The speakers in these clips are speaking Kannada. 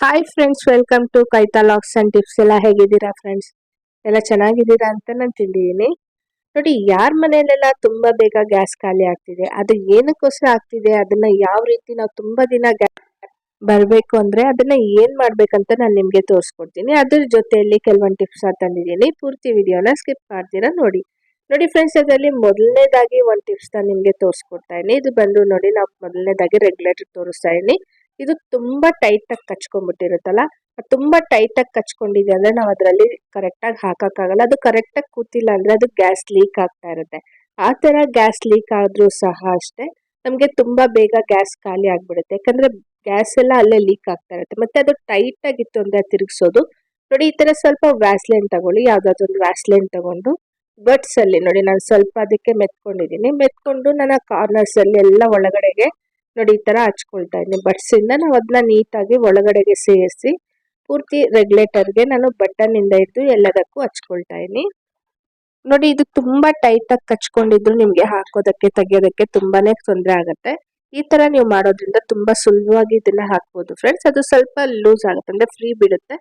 ಹಾಯ್ ಫ್ರೆಂಡ್ಸ್ ವೆಲ್ಕಮ್ ಟು ಕೈತಾ ಲಾಕ್ಸ್ ಅಂಡ್ ಟಿಪ್ಸ್ ಎಲ್ಲ ಹೇಗಿದ್ದೀರಾ ಫ್ರೆಂಡ್ಸ್ ಎಲ್ಲ ಚೆನ್ನಾಗಿದ್ದೀರಾ ಅಂತ ನಾನು ತಿಳಿದೀನಿ ನೋಡಿ, ಯಾರ ಮನೆಯಲ್ಲೆಲ್ಲ ತುಂಬ ಬೇಗ ಗ್ಯಾಸ್ ಖಾಲಿ ಆಗ್ತಿದೆ, ಅದು ಏನಕ್ಕೋಸ್ಕರ ಆಗ್ತಿದೆ, ಅದನ್ನ ಯಾವ ರೀತಿ ನಾವು ತುಂಬಾ ದಿನ ಗ್ಯಾಸ್ ಬರಬೇಕು ಅಂದ್ರೆ ಅದನ್ನ ಏನ್ ಮಾಡ್ಬೇಕಂತ ನಾನು ನಿಮ್ಗೆ ತೋರಿಸ್ಕೊಡ್ತೀನಿ. ಅದ್ರ ಜೊತೆಯಲ್ಲಿ ಕೆಲವೊಂದು ಟಿಪ್ಸ್ ತಂದಿದ್ದೀನಿ. ಪೂರ್ತಿ ವಿಡಿಯೋನ ಸ್ಕಿಪ್ ಮಾಡ್ತೀರಾ ನೋಡಿ. ನೋಡಿ ಫ್ರೆಂಡ್ಸ್ ಅದರಲ್ಲಿ ಮೊದಲನೇದಾಗಿ ಒಂದು ಟಿಪ್ಸ್ ನಾನು ನಿಮ್ಗೆ ತೋರಿಸ್ಕೊಡ್ತಾ ಇದ್ದೀನಿ. ಇದು ಬಂದು ನೋಡಿ ನಾವು ಮೊದಲನೇದಾಗಿ ರೆಗ್ಯುಲೇಟರ್ ತೋರಿಸ್ತಾ ಇದೀನಿ ಇದು ತುಂಬಾ ಟೈಟ್ ಆಗಿ ಕಚ್ಕೊಂಡ್ಬಿಟ್ಟಿರುತ್ತಲ್ಲ? ಅದು ತುಂಬಾ ಟೈಟ್ ಆಗಿ ಕಚ್ಕೊಂಡಿದೆ ಅಂದ್ರೆ ನಾವು ಅದರಲ್ಲಿ ಕರೆಕ್ಟ್ ಆಗಿ ಹಾಕಕ್ಕಾಗಲ್ಲ. ಅದು ಕರೆಕ್ಟ್ ಆಗಿ ಕೂತಿಲ್ಲ ಅಂದ್ರೆ ಅದು ಗ್ಯಾಸ್ ಲೀಕ್ ಆಗ್ತಾ ಇರುತ್ತೆ. ಆ ತರ ಗ್ಯಾಸ್ ಲೀಕ್ ಆದ್ರೂ ಸಹ ಅಷ್ಟೇ, ನಮ್ಗೆ ತುಂಬಾ ಬೇಗ ಗ್ಯಾಸ್ ಖಾಲಿ ಆಗ್ಬಿಡುತ್ತೆ. ಯಾಕಂದ್ರೆ ಗ್ಯಾಸ್ ಎಲ್ಲ ಅಲ್ಲೇ ಲೀಕ್ ಆಗ್ತಾ ಇರುತ್ತೆ. ಮತ್ತೆ ಅದು ಟೈಟ್ ಆಗಿತ್ತು ಅಂದ್ರೆ ತಿರುಗಿಸೋದು. ನೋಡಿ, ಈ ತರ ಸ್ವಲ್ಪ ವ್ಯಾಸ್ಲೈನ್ ತಗೊಳ್ಳಿ. ಯಾವ್ದಾದ್ರು ಒಂದು ವ್ಯಾಸ್ಲೈನ್ ತಗೊಂಡು ಬಟ್ಸ್ ಅಲ್ಲಿ ನೋಡಿ, ನಾನು ಸ್ವಲ್ಪ ಅದಕ್ಕೆ ಮೆತ್ಕೊಂಡಿದ್ದೀನಿ. ಮೆತ್ಕೊಂಡು ನನ್ನ ಕಾರ್ನರ್ಸ್ ಅಲ್ಲಿ ಎಲ್ಲ ಒಳಗಡೆಗೆ ನೋಡಿ ಈ ತರ ಹಚ್ಕೊಳ್ತಾ ಇದ್ದೀನಿ ಬಟ್ಸ್ ಇಂದ ನಾವು ಅದನ್ನ ನೀಟಾಗಿ ಒಳಗಡೆಗೆ ಸೇರಿಸಿ, ಪೂರ್ತಿ ರೆಗ್ಯುಲೇಟರ್ಗೆ ನಾನು ಬಟನ್ ಇಂದ ಇದ್ದು ಎಲ್ಲದಕ್ಕೂ ಹಚ್ಕೊಳ್ತಾ ಇದ್ದೀನಿ ನೋಡಿ ಇದು ತುಂಬಾ ಟೈಟ್ ಆಗಿ ಕಚ್ಕೊಂಡಿದ್ರು ನಿಮಗೆ ಹಾಕೋದಕ್ಕೆ, ತೆಗಿಯೋದಕ್ಕೆ ತುಂಬಾನೇ ತೊಂದರೆ ಆಗುತ್ತೆ. ಈ ತರ ನೀವು ಮಾಡೋದ್ರಿಂದ ತುಂಬಾ ಸುಲಭವಾಗಿ ಇದನ್ನ ಹಾಕ್ಬೋದು ಫ್ರೆಂಡ್ಸ್ ಅದು ಸ್ವಲ್ಪ ಲೂಸ್ ಆಗುತ್ತೆ, ಅಂದ್ರೆ ಫ್ರೀ ಬಿಡುತ್ತೆ.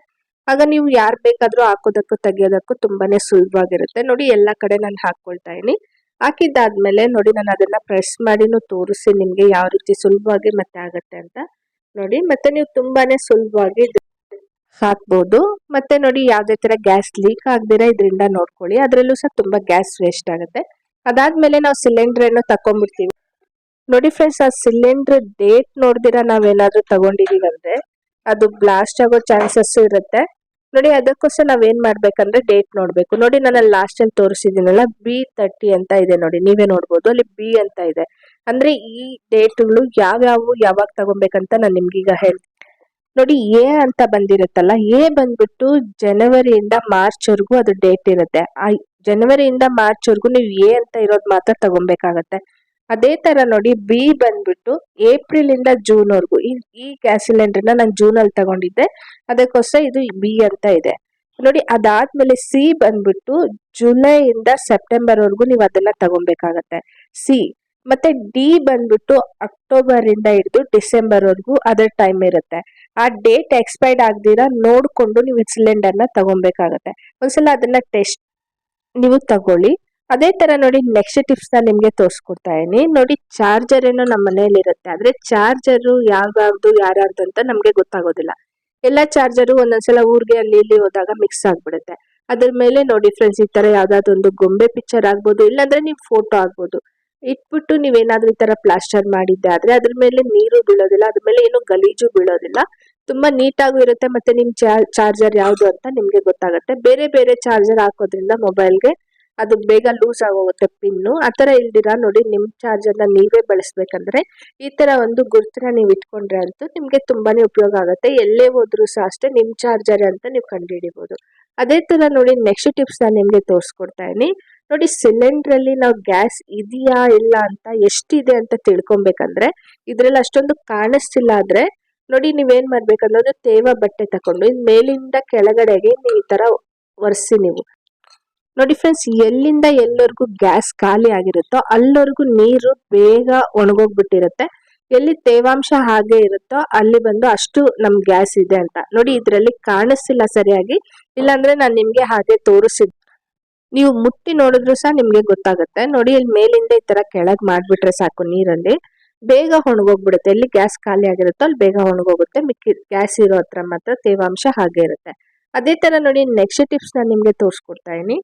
ಆಗ ನೀವು ಯಾರು ಬೇಕಾದರೂ ಹಾಕೋದಕ್ಕೂ, ತೆಗಿಯೋದಕ್ಕೂ ತುಂಬಾನೇ ಸುಲಭವಾಗಿರುತ್ತೆ. ನೋಡಿ ಎಲ್ಲ ಕಡೆ ನಾನು ಹಾಕೊಳ್ತಾ ಇದೀನಿ. ಹಾಕಿದ್ದಾದ್ಮೇಲೆ ನೋಡಿ ನಾನು ಅದನ್ನ ಪ್ರೆಸ್ ಮಾಡಿನೂ ತೋರಿಸಿ ನಿಮಗೆ ಯಾವ ರೀತಿ ಸುಲಭವಾಗಿ ಮತ್ತೆ ಆಗುತ್ತೆ ಅಂತ. ನೋಡಿ ಮತ್ತೆ ನೀವು ತುಂಬಾನೇ ಸುಲಭವಾಗಿ ಹಾಕ್ಬೋದು. ಮತ್ತೆ ನೋಡಿ ಯಾವುದೇ ತರ ಗ್ಯಾಸ್ ಲೀಕ್ ಆಗದಿರ ಇದರಿಂದ ನೋಡ್ಕೊಳ್ಳಿ. ಅದ್ರಲ್ಲೂ ಸಹ ತುಂಬಾ ಗ್ಯಾಸ್ ವೇಸ್ಟ್ ಆಗುತ್ತೆ. ಅದಾದ್ಮೇಲೆ ನಾವು ಸಿಲಿಂಡರ್ ಅನ್ನು ತಕೊಂಡ್ಬಿಡ್ತೀವಿ ನೋಡಿ ಫ್ರೆಂಡ್ಸ್ ಆ ಸಿಲಿಂಡರ್ ಡೇಟ್ ನೋಡಿದಿರ ನಾವೇನಾದರೂ ತಗೊಂಡಿದೀವಿ ಅಂದ್ರೆ ಅದು ಬ್ಲಾಸ್ಟ್ ಆಗೋ ಚಾನ್ಸಸ್ ಇರುತ್ತೆ. ನೋಡಿ, ಅದಕ್ಕೋಸ್ಕರ ನಾವ್ ಏನ್ ಮಾಡ್ಬೇಕಂದ್ರೆ ಡೇಟ್ ನೋಡ್ಬೇಕು. ನೋಡಿ ನಾನು ಲಾಸ್ಟ್ ಅಲ್ಲಿ ತೋರಿಸಿದ್ದೀನಲ್ಲ ಬಿ ತರ್ಟಿ ಅಂತ ಇದೆ ನೋಡಿ, ನೀವೇ ನೋಡ್ಬೋದು. ಅಲ್ಲಿ ಬಿ ಅಂತ ಇದೆ. ಅಂದ್ರೆ ಈ ಡೇಟ್ಗಳು ಯಾವ್ಯಾವ, ಯಾವಾಗ ತಗೊಬೇಕಂತ ನಾನು ನಿಮ್ಗೀಗ ಹೇಳ್ತೀನಿ. ನೋಡಿ ಎ ಅಂತ ಬಂದಿರುತ್ತಲ್ಲ ಎ ಬಂದ್ಬಿಟ್ಟು ಜನವರಿಯಿಂದ ಮಾರ್ಚ್ ವರ್ಗೂ ಅದು ಡೇಟ್ ಇರುತ್ತೆ. ಆ ಜನವರಿಯಿಂದ ಮಾರ್ಚ್ ವರ್ಗೂ ನೀವು ಎ ಅಂತ ಇರೋದು ಮಾತ್ರ ತಗೊಬೇಕಾಗತ್ತೆ. ಅದೇ ತರ ನೋಡಿ ಬಿ ಬಂದ್ಬಿಟ್ಟು ಏಪ್ರಿಲ್ ಇಂದ ಜೂನ್ ವರೆಗೂ. ಈ ಗ್ಯಾಸ್ ಸಿಲಿಂಡರ್ನ ನಾನು ಜೂನ್ ಅಲ್ಲಿ ತಗೊಂಡಿದ್ದೆ. ಅದಕ್ಕೋಸ್ಕರ ಇದು ಬಿ ಅಂತ ಇದೆ. ನೋಡಿ ಅದಾದ್ಮೇಲೆ ಸಿ ಬಂದ್ಬಿಟ್ಟು ಜುಲೈ ಇಂದ ಸೆಪ್ಟೆಂಬರ್ ವರೆಗೂ ನೀವು ಅದನ್ನ ತಗೊಬೇಕಾಗತ್ತೆ. ಸಿ ಮತ್ತೆ ಡಿ ಬಂದ್ಬಿಟ್ಟು ಅಕ್ಟೋಬರ್ ಇಂದ ಹಿಡಿದು ಡಿಸೆಂಬರ್ ವರೆಗೂ ಅದರ ಟೈಮ್ ಇರುತ್ತೆ. ಆ ಡೇಟ್ ಎಕ್ಸ್ಪೈರ್ಡ್ ಆಗ್ದಿರಾ ನೋಡ್ಕೊಂಡು ನೀವು ಸಿಲಿಂಡರ್ನ ತಗೊಬೇಕಾಗತ್ತೆ. ಒಂದ್ಸಲ ಅದನ್ನ ಟೆಸ್ಟ್ ನೀವು ತಗೊಳ್ಳಿ. ಅದೇ ತರ ನೋಡಿ ನೆಕ್ಸ್ಟ್ ಟಿಪ್ಸ್ನ ನಿಮ್ಗೆ ತೋರಿಸ್ಕೊಡ್ತಾ ಇದೀನಿ ನೋಡಿ ಚಾರ್ಜರ್ ಏನೋ ನಮ್ಮ ಮನೆಯಲ್ಲಿ ಇರುತ್ತೆ ಆದ್ರೆ ಚಾರ್ಜರ್ ಯಾವ್ಯಾವ್ದು, ಯಾರ್ಯಾರ್ದು ಅಂತ ನಮ್ಗೆ ಗೊತ್ತಾಗೋದಿಲ್ಲ. ಎಲ್ಲ ಚಾರ್ಜರು ಒಂದೊಂದ್ಸಲ ಊರ್ಗೆ ಅಲ್ಲಿ ಇಲ್ಲಿ ಹೋದಾಗ ಮಿಕ್ಸ್ ಆಗ್ಬಿಡುತ್ತೆ. ಅದ್ರ ಮೇಲೆ ನೋಡಿ ಫ್ರೆಂಡ್ಸ್ ಈ ತರ ಯಾವ್ದಾದ್ರು ಒಂದು ಗೊಂಬೆ ಪಿಕ್ಚರ್ ಆಗ್ಬೋದು, ಇಲ್ಲಾಂದ್ರೆ ನಿಮ್ ಫೋಟೋ ಆಗ್ಬೋದು. ಇಟ್ಬಿಟ್ಟು ನೀವೇನಾದ್ರೂ ಈ ತರ ಪ್ಲಾಸ್ಟರ್ ಮಾಡಿದ್ದೆ ಆದ್ರೆ ಅದ್ರ ಮೇಲೆ ನೀರು ಬೀಳೋದಿಲ್ಲ, ಅದ್ರ ಮೇಲೆ ಏನು ಗಲೀಜು ಬೀಳೋದಿಲ್ಲ. ತುಂಬಾ ನೀಟಾಗೂ ಇರುತ್ತೆ ಮತ್ತೆ ನಿಮ್ ಚಾರ್ಜರ್ ಯಾವ್ದು ಅಂತ ನಿಮ್ಗೆ ಗೊತ್ತಾಗುತ್ತೆ. ಬೇರೆ ಬೇರೆ ಚಾರ್ಜರ್ ಹಾಕೋದ್ರಿಂದ ಮೊಬೈಲ್ಗೆ ಅದು ಬೇಗ ಲೂಸ್ ಆಗೋಗುತ್ತೆ ಪಿನ್ನು ಥರ ಇಲ್ದಿರಾ ನೋಡಿ ನಿಮ್ಮ ಚಾರ್ಜರ್ನ ನೀವೇ ಬಳಸ್ಬೇಕಂದ್ರೆ ಈ ಥರ ಒಂದು ಗುರುತನ್ನ ನೀವು ಇಟ್ಕೊಂಡ್ರೆ ಅಂತೂ ನಿಮಗೆ ತುಂಬಾ ಉಪಯೋಗ ಆಗುತ್ತೆ. ಎಲ್ಲೇ ಹೋದ್ರೂ ಸಹ ಅಷ್ಟೇ ನಿಮ್ಮ ಚಾರ್ಜರ್ ಅಂತ ನೀವು ಕಂಡುಹಿಡಿಬೋದು. ಅದೇ ಥರ ನೋಡಿ ನೆಕ್ಸ್ಟ್ ಟಿಪ್ಸ್ ನಾನು ನಿಮಗೆ ತೋರಿಸ್ಕೊಡ್ತಾ ಇದ್ದೀನಿ. ನೋಡಿ ಸಿಲಿಂಡ್ರಲ್ಲಿ ನಾವು ಗ್ಯಾಸ್ ಇದೆಯಾ ಇಲ್ಲ ಅಂತ ಎಷ್ಟಿದೆ ಅಂತ ತಿಳ್ಕೊಬೇಕಂದ್ರೆ ಇದರಲ್ಲಿ ಅಷ್ಟೊಂದು ಕಾಣಿಸ್ತಿಲ್ಲ ಆದರೆ ನೋಡಿ ನೀವೇನು ಮಾಡ್ಬೇಕಂದ್ರೆ ಒಂದು ತೇವ ಬಟ್ಟೆ ತಗೊಂಡು ಮೇಲಿಂದ ಕೆಳಗಡೆಗೆ ನೀವು ಈ ಥರ ಒರೆಸಿ ನೀವು. ನೋಡಿ ಫ್ರೆಂಡ್ಸ್ ಎಲ್ಲಿಂದ ಎಲ್ಲರಿಗೂ ಗ್ಯಾಸ್ ಖಾಲಿ ಆಗಿರುತ್ತೋ ಅಲ್ಲವರೆಗೂ ನೀರು ಬೇಗ ಒಣಗೋಗ್ಬಿಟ್ಟಿರುತ್ತೆ. ಎಲ್ಲಿ ತೇವಾಂಶ ಹಾಗೆ ಇರುತ್ತೋ ಅಲ್ಲಿ ಬಂದು ಅಷ್ಟು ನಮ್ ಗ್ಯಾಸ್ ಇದೆ ಅಂತ. ನೋಡಿ ಇದರಲ್ಲಿ ಕಾಣಿಸ್ತಿಲ್ಲ ಸರಿಯಾಗಿ. ಇಲ್ಲಾಂದ್ರೆ ನಾನು ನಿಮ್ಗೆ ಹಾಗೆ ತೋರಿಸಿದ್, ನೀವು ಮುಟ್ಟಿ ನೋಡಿದ್ರು ಸಹ ನಿಮ್ಗೆ ಗೊತ್ತಾಗುತ್ತೆ. ನೋಡಿ ಇಲ್ಲಿ ಮೇಲಿಂದ ಈ ತರ ಕೆಳಗ್ ಮಾಡ್ಬಿಟ್ರೆ ಸಾಕು ನೀರಲ್ಲಿ. ಬೇಗ ಒಣಗೋಗ್ಬಿಡುತ್ತೆ. ಎಲ್ಲಿ ಗ್ಯಾಸ್ ಖಾಲಿ ಆಗಿರುತ್ತೋ ಅಲ್ಲಿ ಬೇಗ ಒಣಗೋಗುತ್ತೆ. ಮಿಕ್ಕಿ ಗ್ಯಾಸ್ ಇರೋ ಹತ್ರ ಮಾತ್ರ ತೇವಾಂಶ ಹಾಗೆ ಇರುತ್ತೆ. ಅದೇ ತರ ನೋಡಿ ನೆಕ್ಸ್ಟ್ ಟಿಪ್ಸ್ ನಾನು ನಿಮ್ಗೆ ತೋರಿಸ್ಕೊಡ್ತಾ ಇದೀನಿ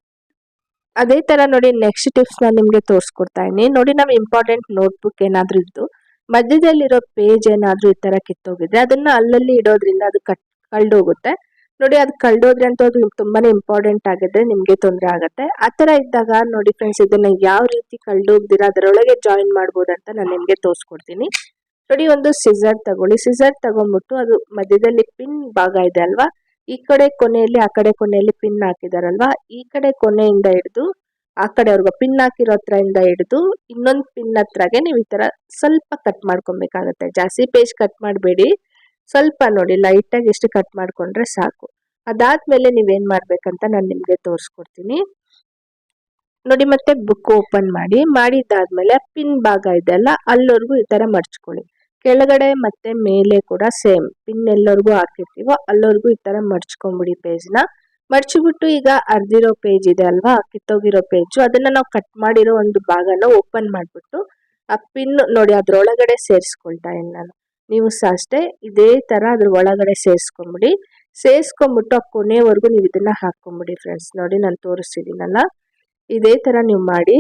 ಅದೇ ತರ ನೋಡಿ ನೆಕ್ಸ್ಟ್ ಟಿಪ್ಸ್ ನಾನು ನಿಮ್ಗೆ ತೋರಿಸ್ಕೊಡ್ತಾ ಇದೀನಿ ನೋಡಿ ನಾವು ಇಂಪಾರ್ಟೆಂಟ್ ನೋಟ್ಬುಕ್ ಏನಾದ್ರೂ ಇದ್ದು, ಮಧ್ಯದಲ್ಲಿರೋ ಪೇಜ್ ಏನಾದ್ರೂ ಈ ತರ ಕಿತ್ತೋಗಿದ್ರೆ ಅದನ್ನ ಅಲ್ಲಲ್ಲಿ ಇಡೋದ್ರಿಂದ ಅದು ಕಟ್, ಕಳ್ದೋಗುತ್ತೆ. ನೋಡಿ ಅದು ಕಳ್ದೋದ್ರೆ ಅಂತ ಅದು ತುಂಬಾನೇ ಇಂಪಾರ್ಟೆಂಟ್ ಆಗಿದ್ರೆ ನಿಮ್ಗೆ ತೊಂದರೆ ಆಗುತ್ತೆ. ತರ ಇದ್ದಾಗ ನೋಡಿ ಫ್ರೆಂಡ್ಸ್ ಇದನ್ನ ಯಾವ ರೀತಿ ಕಳ್ದೋಗ್ದಿರಾ ಅದರೊಳಗೆ ಜಾಯಿನ್ ಮಾಡ್ಬೋದಂತ ನಾನು ನಿಮ್ಗೆ ತೋರಿಸ್ಕೊಡ್ತೀನಿ. ನೋಡಿ ಒಂದು ಸಿಸರ್ ತಗೊಳ್ಳಿ. ಸಿಸರ್ ತಗೊಂಡ್ಬಿಟ್ಟು ಅದು ಮಧ್ಯದಲ್ಲಿ ಪಿನ್ ಭಾಗ ಇದೆ ಅಲ್ವಾ? ಈ ಕಡೆ ಕೊನೆಯಲ್ಲಿ, ಆ ಕಡೆ ಕೊನೆಯಲ್ಲಿ ಪಿನ್ ಹಾಕಿದಾರಲ್ವಾ? ಈ ಕಡೆ ಕೊನೆಯಿಂದ ಹಿಡಿದು, ಆ ಕಡೆವರೆಗೂ ಪಿನ್ ಹಾಕಿರೋ ಇಂದ ಹಿಡಿದು, ಇನ್ನೊಂದು ಪಿನ್ ಹತ್ರಗೆ ನೀವು ಈ ಥರ ಸ್ವಲ್ಪ ಕಟ್ ಮಾಡ್ಕೊಬೇಕಾಗತ್ತೆ. ಜಾಸ್ತಿ ಪೇಜ್ ಕಟ್ ಮಾಡಬೇಡಿ. ಸ್ವಲ್ಪ ನೋಡಿ ಲೈಟಾಗಿ ಎಷ್ಟು ಕಟ್ ಮಾಡ್ಕೊಂಡ್ರೆ ಸಾಕು. ಅದಾದ್ಮೇಲೆ ನೀವೇನು ಮಾಡಬೇಕಂತ ನಾನು ನಿಮಗೆ ತೋರಿಸ್ಕೊಡ್ತೀನಿ. ನೋಡಿ, ಮತ್ತೆ ಬುಕ್ ಓಪನ್ ಮಾಡಿ, ಮಾಡಿದ್ದಾದ್ಮೇಲೆ ಪಿನ್ ಭಾಗ ಇದೆ ಅಲ್ಲ, ಅಲ್ಲಿವರೆಗೂ ಈ ತರ ಮರ್ಚ್ಕೊಳ್ಳಿ. ಕೆಳಗಡೆ ಮತ್ತೆ ಮೇಲೆ ಕೂಡ ಸೇಮ್. ಪಿನ್ ಎಲ್ಲರಿಗೂ ಹಾಕಿರ್ತೀವೋ ಅಲ್ಲವರೆಗೂ ಈ ತರ ಮಡ್ಚ್ಕೊಂಬಿಡಿ ಪೇಜ್ನ ಮಡ್ಚಿಬಿಟ್ಟು ಈಗ ಅರ್ದಿರೋ ಪೇಜ್ ಇದೆ ಅಲ್ವಾ? ಕಿತ್ತೋಗಿರೋ ಪೇಜು ಅದನ್ನ ನಾವು ಕಟ್ ಮಾಡಿರೋ ಒಂದು ಭಾಗನ ಓಪನ್ ಮಾಡಿಬಿಟ್ಟು ಆ ಪಿನ್ ನೋಡಿ ಅದ್ರೊಳಗಡೆ ಸೇರಿಸ್ಕೊಳ್ತಾ ಇದ್ದೀನಿ ನಾನು. ನೀವು ಸಹ ಅಷ್ಟೇ ಇದೇ ತರ ಅದ್ರ ಒಳಗಡೆ ಸೇರಿಸ್ಕೊಂಬಿಡಿ. ಸೇರಿಸ್ಕೊಂಬಿಟ್ಟು ಆ ಕೊನೆವರೆಗೂ ನೀವು ಇದನ್ನ ಹಾಕೊಂಬಿಡಿ ಫ್ರೆಂಡ್ಸ್ ನೋಡಿ ನಾನು ತೋರಿಸ್ತಿದ್ದೀನಲ್ಲ? ಇದೇ ತರ ನೀವು ಮಾಡಿ.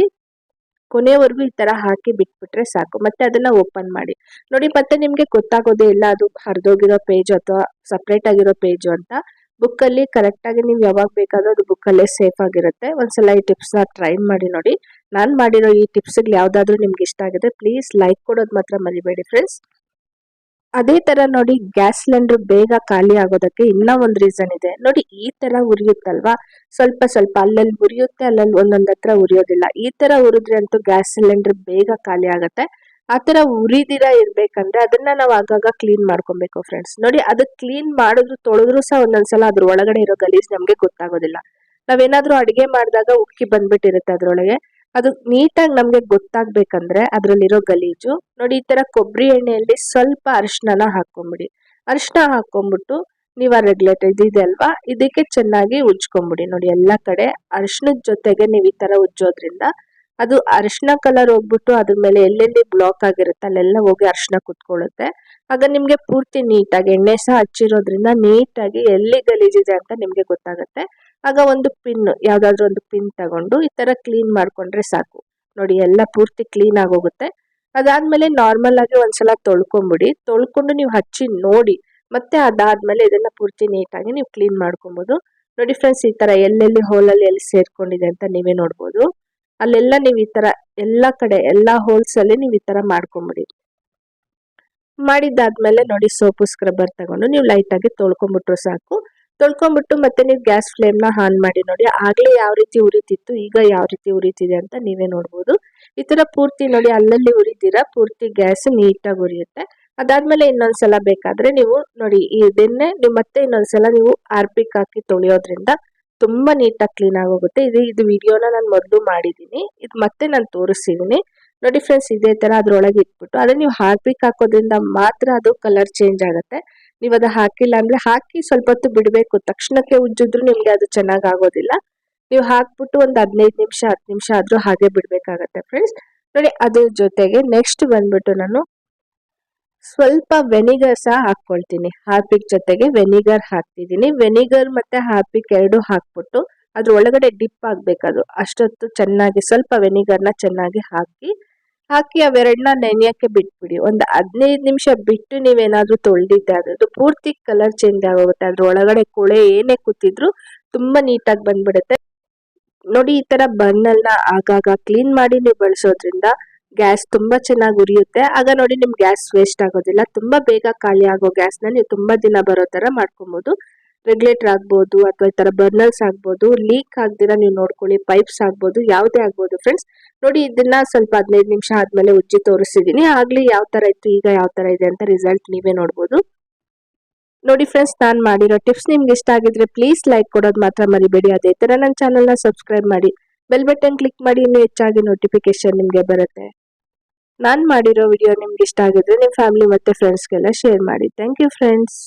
ಕೊನೆವರೆಗೂ ಈ ತರ ಹಾಕಿ ಬಿಟ್ಬಿಟ್ರೆ ಸಾಕು. ಮತ್ತೆ ಅದನ್ನ ಓಪನ್ ಮಾಡಿ. ನೋಡಿ, ಮತ್ತೆ ನಿಮಗೆ ಗೊತ್ತಾಗೋದೇ ಇಲ್ಲ ಅದು ಹರಿದೋಗಿರೋ ಪೇಜ್ ಅಥವಾ ಸಪ್ರೇಟ್ ಆಗಿರೋ ಪೇಜು ಅಂತ. ಬುಕ್ಕಲ್ಲಿ ಕರೆಕ್ಟಾಗಿ ನೀವು ಯಾವಾಗ ಬೇಕಾದ್ರೂ ಅದು ಬುಕ್ಕಲ್ಲೇ ಸೇಫ್ ಆಗಿರುತ್ತೆ. ಒಂದ್ಸಲ ಈ ಟಿಪ್ಸ್ನ ಟ್ರೈ ಮಾಡಿ ನೋಡಿ. ನಾನು ಮಾಡಿರೋ ಈ ಟಿಪ್ಸ್ಗಳು ಯಾವುದಾದ್ರೂ ನಿಮ್ಗೆ ಇಷ್ಟ ಆಗಿದೆ ಪ್ಲೀಸ್ ಲೈಕ್ ಕೊಡೋದು ಮಾತ್ರ ಮರಿಬೇಡಿ ಫ್ರೆಂಡ್ಸ್ ಅದೇ ತರ ನೋಡಿ ಗ್ಯಾಸ್ ಸಿಲಿಂಡರ್ ಬೇಗ ಖಾಲಿ ಆಗೋದಕ್ಕೆ ಇನ್ನ ಒಂದು ರೀಸನ್ ಇದೆ. ನೋಡಿ ಈ ತರ ಉರಿಯುತ್ತಲ್ವಾ? ಸ್ವಲ್ಪ ಸ್ವಲ್ಪ ಅಲ್ಲಲ್ಲಿ ಉರಿಯುತ್ತೆ, ಅಲ್ಲಲ್ಲಿ ಒಂದೊಂದ್ ಹತ್ರ ಉರಿಯೋದಿಲ್ಲ. ಈ ತರ ಉರಿದ್ರೆ ಅಂತೂ ಗ್ಯಾಸ್ ಸಿಲಿಂಡರ್ ಬೇಗ ಖಾಲಿ ಆಗುತ್ತೆ. ಆ ತರ ಉರಿದಿರ ಇರ್ಬೇಕಂದ್ರೆ ಅದನ್ನ ನಾವು ಆಗಾಗ ಕ್ಲೀನ್ ಮಾಡ್ಕೊಬೇಕು ಫ್ರೆಂಡ್ಸ್ ನೋಡಿ ಅದು ಕ್ಲೀನ್ ಮಾಡಿದ್ರು, ತೊಳೆದ್ರು ಸಹ ಒಂದೊಂದ್ಸಲ ಅದ್ರ ಒಳಗಡೆ ಇರೋ ಗಲೀಜ್ ನಮ್ಗೆ ಗೊತ್ತಾಗೋದಿಲ್ಲ. ನಾವೇನಾದ್ರೂ ಅಡಿಗೆ ಮಾಡಿದಾಗ ಉಕ್ಕಿ ಬಂದ್ಬಿಟ್ಟಿರುತ್ತೆ ಅದ್ರೊಳಗೆ. ಅದು ನೀಟಾಗಿ ನಮಗೆ ಗೊತ್ತಾಗ್ಬೇಕಂದ್ರೆ ಅದರಲ್ಲಿರೋ ಗಲೀಜು. ನೋಡಿ, ಈ ತರ ಕೊಬ್ಬರಿ ಎಣ್ಣೆಯಲ್ಲಿ ಸ್ವಲ್ಪ ಅರಿಶಿನ ಹಾಕೊಂಬಿಡಿ ಅರಿಶಿನ ಹಾಕೊಂಡ್ಬಿಟ್ಟು ನೀವು ಆ ರೆಗ್ಯುಲೇಟರ್ ಇದಿದೆ ಅಲ್ವಾ? ಇದಕ್ಕೆ ಚೆನ್ನಾಗಿ ಉಜ್ಕೊಂಬಿಡಿ. ನೋಡಿ, ಎಲ್ಲಾ ಕಡೆ ಅರಿಶಿನದ ಜೊತೆಗೆ ನೀವು ಈ ತರ ಉಜ್ಜೋದ್ರಿಂದ ಅದು ಅರಿಶಿನ ಕಲರ್ ಹೋಗ್ಬಿಟ್ಟು ಅದ್ರ ಮೇಲೆ ಎಲ್ಲೆಲ್ಲಿ ಬ್ಲಾಕ್ ಆಗಿರುತ್ತೆ ಅಲ್ಲೆಲ್ಲ ಹೋಗಿ ಅರಿಶಿನ ಕುತ್ಕೊಳ್ಳುತ್ತೆ. ಆಗ ನಿಮಗೆ ಪೂರ್ತಿ ನೀಟಾಗಿ ಎಣ್ಣೆ ಸಹ ಹಚ್ಚಿರೋದ್ರಿಂದ ನೀಟಾಗಿ ಎಲ್ಲಿ ಗಲೀಜಿದೆ ಅಂತ ನಿಮಗೆ ಗೊತ್ತಾಗುತ್ತೆ. ಆಗ ಒಂದು ಪಿನ್, ಯಾವುದಾದ್ರೂ ಒಂದು ಪಿನ್ ತಗೊಂಡು ಈ ತರ ಕ್ಲೀನ್ ಮಾಡ್ಕೊಂಡ್ರೆ ಸಾಕು. ನೋಡಿ, ಎಲ್ಲ ಪೂರ್ತಿ ಕ್ಲೀನ್ ಆಗೋಗುತ್ತೆ. ಅದಾದ್ಮೇಲೆ ನಾರ್ಮಲ್ ಆಗಿ ಒಂದ್ಸಲ ತೊಳ್ಕೊಂಬಿಡಿ. ತೊಳ್ಕೊಂಡು ನೀವು ಹಚ್ಚಿ ನೋಡಿ. ಮತ್ತೆ ಅದಾದ್ಮೇಲೆ ಇದನ್ನ ಪೂರ್ತಿ ನೀಟಾಗಿ ನೀವು ಕ್ಲೀನ್ ಮಾಡ್ಕೊಬೋದು. ನೋಡಿ ಫ್ರೆಂಡ್ಸ್ ಈ ತರ ಎಲ್ಲೆಲ್ಲಿ ಹೋಲಲ್ಲಿ ಎಲ್ಲಿ ಸೇರ್ಕೊಂಡಿದೆ ಅಂತ ನೀವೇ ನೋಡ್ಬೋದು. ಅಲ್ಲೆಲ್ಲ ನೀವು ಈ ತರ ಎಲ್ಲ ಕಡೆ, ಎಲ್ಲಾ ಹೋಲ್ಸ್ ಅಲ್ಲಿ ನೀವು ಈ ತರ ಮಾಡ್ಕೊಂಬಿಡಿ. ಮಾಡಿದ್ದಾದ್ಮೇಲೆ ನೋಡಿ ಸೋಪು ಸ್ಕ್ರಬ್ಬರ್ ತಗೊಂಡು ನೀವು ಲೈಟ್ ಆಗಿ ತೊಳ್ಕೊಂಬಿಟ್ರು ಸಾಕು. ತೊಳ್ಕೊಂಬಿಟ್ಟು ಮತ್ತೆ ನೀವು ಗ್ಯಾಸ್ ಫ್ಲೇಮ್ನ ಆನ್ ಮಾಡಿ ನೋಡಿ. ಆಗಲೇ ಯಾವ ರೀತಿ ಉರಿತಿತ್ತು, ಈಗ ಯಾವ ರೀತಿ ಉರಿತಿದೆ ಅಂತ ನೀವೇ ನೋಡ್ಬೋದು. ಈ ತರ ಪೂರ್ತಿ ನೋಡಿ, ಅಲ್ಲಲ್ಲಿ ಉರಿದಿರಾ, ಪೂರ್ತಿ ಗ್ಯಾಸ್ ನೀಟಾಗಿ ಉರಿಯುತ್ತೆ. ಅದಾದ್ಮೇಲೆ ಇನ್ನೊಂದ್ಸಲ ಬೇಕಾದ್ರೆ ನೀವು ನೋಡಿ ಇದನ್ನೇ ನೀವು ಮತ್ತೆ ಇನ್ನೊಂದ್ಸಲ ನೀವು ಆರ್ಪಿಕ್ ಹಾಕಿ ತೊಳೆಯೋದ್ರಿಂದ ತುಂಬಾ ನೀಟಾಗಿ ಕ್ಲೀನ್ ಆಗೋಗುತ್ತೆ. ಇದು ಇದು ವಿಡಿಯೋನ ನಾನು ಮೊದಲು ಮಾಡಿದ್ದೀನಿ ಇದು ಮತ್ತೆ ನಾನು ತೋರಿಸಿದ್ದೀನಿ ನೋಡಿ ಫ್ರೆಂಡ್ಸ್ ಇದೇ ತರ ಅದರೊಳಗೆ ಇಟ್ಬಿಟ್ಟು ಅದನ್ನ ನೀವು ಹಾರ್ಪಿಕ್ ಹಾಕೋದ್ರಿಂದ ಮಾತ್ರ ಅದು ಕಲರ್ ಚೇಂಜ್ ಆಗುತ್ತೆ. ನೀವು ಅದು ಹಾಕಿಲ್ಲ ಅಂದ್ರೆ ಹಾಕಿ ಸ್ವಲ್ಪ ಹೊತ್ತು ಬಿಡಬೇಕು. ತಕ್ಷಣಕ್ಕೆ ಉಜ್ಜಿದ್ರು ನಿಮಗೆ ಅದು ಚೆನ್ನಾಗಿ ಆಗೋದಿಲ್ಲ ನೀವು ಹಾಕ್ಬಿಟ್ಟು ಒಂದು ಹದಿನೈದು ನಿಮಿಷ, ಹತ್ತು ನಿಮಿಷ ಆದ್ರೂ ಹಾಗೆ ಬಿಡ್ಬೇಕಾಗತ್ತೆ ಫ್ರೆಂಡ್ಸ್ ನೋಡಿ, ಅದ್ರ ಜೊತೆಗೆ ನೆಕ್ಸ್ಟ್ ಬಂದ್ಬಿಟ್ಟು ನಾನು ಸ್ವಲ್ಪ ವೆನಿಗರ್ ಸಹ ಹಾಕ್ಕೊಳ್ತೀನಿ. ಹಾರ್ಪಿಕ್ ಜೊತೆಗೆ ವೆನಿಗರ್ ಹಾಕ್ತಿದ್ದೀನಿ. ವೆನಿಗರ್ ಮತ್ತೆ ಹಾರ್ಪಿಕ್ ಎರಡು ಹಾಕ್ಬಿಟ್ಟು ಅದ್ರ ಒಳಗಡೆ ಡಿಪ್ ಆಗಬೇಕದು ಅಷ್ಟೊತ್ತು ಚೆನ್ನಾಗಿ ಸ್ವಲ್ಪ ವೆನಿಗರ್ನ ಚೆನ್ನಾಗಿ ಹಾಕಿ ಹಾಕಿ ಅವೆರಡನ್ನ ನೆನೆಯಕ್ಕೆ ಬಿಟ್ಬಿಡಿ. ಒಂದು ಹದಿನೈದು ನಿಮಿಷ ಬಿಟ್ಟು ನೀವೇನಾದರೂ ತೊಳೆದಿದ್ದೆ ಅದು ಪೂರ್ತಿ ಕಲರ್ ಚೇಂಜ್ ಆಗೋಗುತ್ತೆ. ಅದ್ರ ಒಳಗಡೆ ಕೊಳೆ ಏನೇ ಕೂತಿದ್ರು ತುಂಬಾ ನೀಟಾಗಿ ಬಂದ್ಬಿಡುತ್ತೆ. ನೋಡಿ, ಈ ತರ ಬನ್ನಲ್ಲ ಆಗಾಗ ಕ್ಲೀನ್ ಮಾಡಿ ನೀವು ಬಳಸೋದ್ರಿಂದ ಗ್ಯಾಸ್ ತುಂಬಾ ಚೆನ್ನಾಗಿ ಉರಿಯುತ್ತೆ. ಆಗ ನೋಡಿ ನಿಮ್ಮ ಗ್ಯಾಸ್ ವೇಸ್ಟ್ ಆಗೋದಿಲ್ಲ. ತುಂಬಾ ಬೇಗ ಖಾಲಿ ಆಗೋ ಗ್ಯಾಸ್ನ ನೀವು ತುಂಬಾ ದಿನ ಬರೋ ಥರ ಮಾಡ್ಕೊಬಹುದು ರೆಗ್ಯುಲೇಟರ್ ಆಗ್ಬೋದು ಅಥವಾ ಈ ತರ ಬರ್ನರ್ಸ್ ಆಗ್ಬೋದು, ಲೀಕ್ ಆಗ್ದಿರ ನೀವು ನೋಡ್ಕೊಳ್ಳಿ, ಪೈಪ್ಸ್ ಆಗ್ಬೋದು, ಯಾವುದೇ ಆಗ್ಬೋದು ಫ್ರೆಂಡ್ಸ್. ನೋಡಿ ಇದನ್ನ ಸ್ವಲ್ಪ ಹದಿನೈದು ನಿಮಿಷ ಆದ್ಮೇಲೆ ಉಜ್ಜಿ ತೋರಿಸಿದೀನಿ ಆಗ್ಲಿ ಯಾವ ತರ ಇತ್ತು, ಈಗ ಯಾವ ತರ ಇದೆ ಅಂತ ರಿಸಲ್ಟ್ ನೀವೇ ನೋಡ್ಬೋದು. ನೋಡಿ ಫ್ರೆಂಡ್ಸ್, ನಾನು ಮಾಡಿರೋ ಟಿಪ್ಸ್ ನಿಮ್ಗೆ ಇಷ್ಟ ಆಗಿದ್ರೆ ಪ್ಲೀಸ್ ಲೈಕ್ ಕೊಡೋದು ಮಾತ್ರ ಮರಿಬೇಡಿ. ಅದೇ ತರ ನನ್ನ ಚಾನಲ್ನ ಸಬ್ಸ್ಕ್ರೈಬ್ ಮಾಡಿ. ಬೆಲ್ ಬಟನ್ ಕ್ಲಿಕ್ ಮಾಡಿ, ಇನ್ನೂ ಹೆಚ್ಚಾಗಿ ನೋಟಿಫಿಕೇಶನ್ ನಿಮಗೆ ಬರುತ್ತೆ. ನಾನು ಮಾಡಿರೋ ವಿಡಿಯೋ ನಿಮ್ಗೆ ಇಷ್ಟ ಆಗಿದ್ರೆ ನಿಮ್ಮ ಫ್ಯಾಮಿಲಿ ಮತ್ತೆ ಫ್ರೆಂಡ್ಸ್ಗೆಲ್ಲ ಶೇರ್ ಮಾಡಿ. Thank you friends